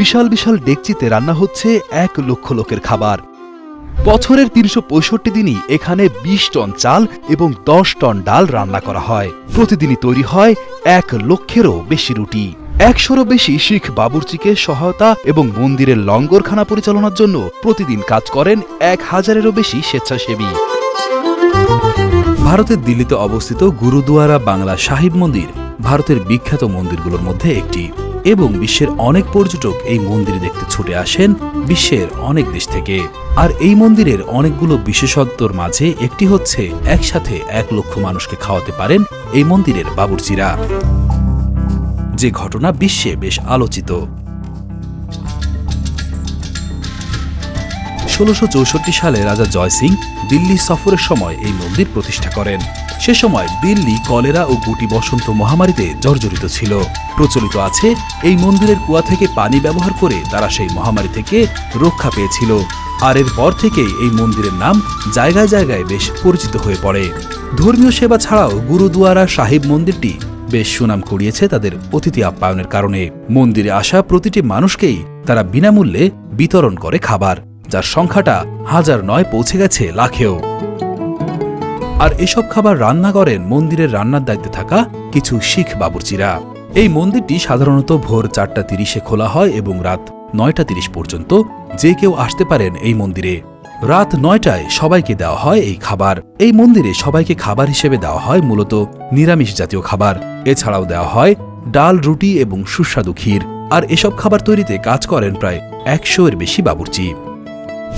বিশাল বিশাল ডেকচিতে রান্না হচ্ছে এক লক্ষ লোকের খাবার। বছরের তিনশো পঁয়ষট্টি দিনই এখানে বিশ টন চাল এবং দশ টন ডাল রান্না করা হয়। প্রতিদিনই তৈরি হয় এক লক্ষেরও বেশি রুটি। একশোরও বেশি শিখ বাবুর্চিকে সহায়তা এবং মন্দিরের লঙ্গরখানা পরিচালনার জন্য প্রতিদিন কাজ করেন এক হাজারেরও বেশি স্বেচ্ছাসেবী। ভারতের দিল্লিতে অবস্থিত গুরুদুয়ারা বাংলা সাহিব মন্দির, ভারতের বিখ্যাত মন্দিরগুলোর মধ্যে একটি। এবং বিশ্বের অনেক পর্যটক এই মন্দির দেখতে ছুটে আসেন বিশ্বের অনেক দেশ থেকে। আর এই মন্দিরের অনেকগুলো বিশেষত্বর মাঝে একটি হচ্ছে একসাথে এক লক্ষ মানুষকে খাওয়াতে পারেন এই মন্দিরের বাবুর্চিরা। যে ঘটনা বিশ্বে বেশ আলোচিত। ষোলোশো সালে রাজা জয় সিং দিল্লি সফরের সময় এই মন্দির প্রতিষ্ঠা করেন। সে সময় দিল্লি, কলেরা ও গুটি বসন্ত মহামারীতে জর্জরিত ছিল। প্রচলিত আছে, এই মন্দিরের কুয়া থেকে পানি ব্যবহার করে তারা সেই মহামারী থেকে রক্ষা পেয়েছিল। আর এর পর থেকেই এই মন্দিরের নাম জায়গায় জায়গায় বেশ পরিচিত হয়ে পড়ে। ধর্মীয় সেবা ছাড়াও গুরুদুয়ারা সাহিব মন্দিরটি বেশ সুনাম কুড়িয়েছে তাদের অতিথি আপ্যায়নের কারণে। মন্দিরে আসা প্রতিটি মানুষকেই তারা বিনামূল্যে বিতরণ করে খাবার। যার সংখ্যাটা হাজার নয় পৌঁছে গেছে লাখেও। আর এসব খাবার রান্না করেন মন্দিরের রান্নার দায়িত্বে থাকা কিছু শিখ বাবুর্চিরা। এই মন্দিরটি সাধারণত ভোর চারটা তিরিশে খোলা হয় এবং রাত নয়টা তিরিশ পর্যন্ত যে কেউ আসতে পারেন এই মন্দিরে। রাত নয়টায় সবাইকে দেওয়া হয় এই খাবার। এই মন্দিরে সবাইকে খাবার হিসেবে দেওয়া হয় মূলত নিরামিষ জাতীয় খাবার। এছাড়াও দেওয়া হয় ডাল, রুটি এবং সুস্বাদু ক্ষীর। আর এসব খাবার তৈরিতে কাজ করেন প্রায় একশো এর বেশি বাবুর্চি।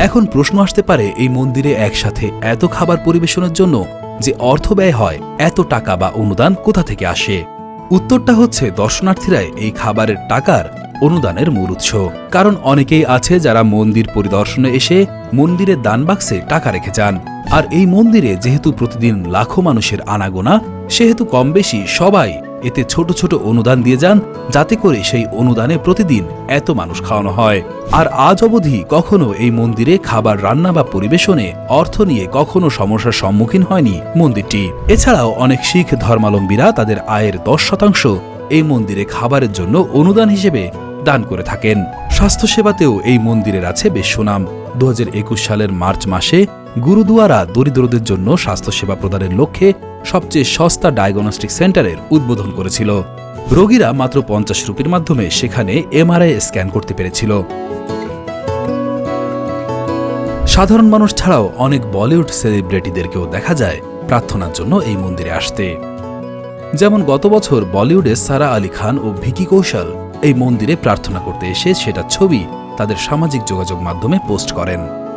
এখন প্রশ্ন আসতে পারে এই মন্দিরে একসাথে এত খাবার পরিবেশনের জন্য যে অর্থ ব্যয় হয়, এত টাকা বা অনুদান কোথা থেকে আসে? উত্তরটা হচ্ছে দর্শনার্থীরাই এই খাবারের টাকার অনুদানের মূল উৎস। কারণ অনেকেই আছে যারা মন্দির পরিদর্শনে এসে মন্দিরের দানবাক্সে টাকা রেখে যান। আর এই মন্দিরে যেহেতু প্রতিদিন লাখো মানুষের আনাগোনা, সেহেতু কম বেশি সবাই এতে ছোট ছোট অনুদান দিয়ে যান, যাতে করে সেই অনুদানে প্রতিদিন এত মানুষ খাওয়ানো হয়। আর আজ অবধি কখনো এই মন্দিরে খাবার রান্না বা পরিবেশনে অর্থ নিয়ে কখনো সমস্যার সম্মুখীন হয়নি মন্দিরটি। এছাড়াও অনেক শিখ ধর্মাবলম্বীরা তাদের আয়ের দশ শতাংশ এই মন্দিরে খাবারের জন্য অনুদান হিসেবে দান করে থাকেন। স্বাস্থ্যসেবাতেও এই মন্দিরের আছে বেশ সুনাম। দু হাজার একুশ সালের মার্চ মাসে গুরুদুয়ারা দরিদ্রদের জন্য স্বাস্থ্যসেবা প্রদানের লক্ষ্যে সবচেয়ে সস্তা ডায়াগনস্টিক সেন্টারের উদ্বোধন করেছিল। রোগীরা মাত্র পঞ্চাশ রুপির মাধ্যমে সেখানে এমআরআই স্ক্যান করতে পেরেছিল। সাধারণ মানুষ ছাড়াও অনেক বলিউড সেলিব্রিটিদেরকেও দেখা যায় প্রার্থনার জন্য এই মন্দিরে আসতে। যেমন গত বছর বলিউডে সারা আলী খান ও ভিকি কৌশল এই মন্দিরে প্রার্থনা করতে এসে সেটা ছবি তাদের সামাজিক যোগাযোগ মাধ্যমে পোস্ট করেন।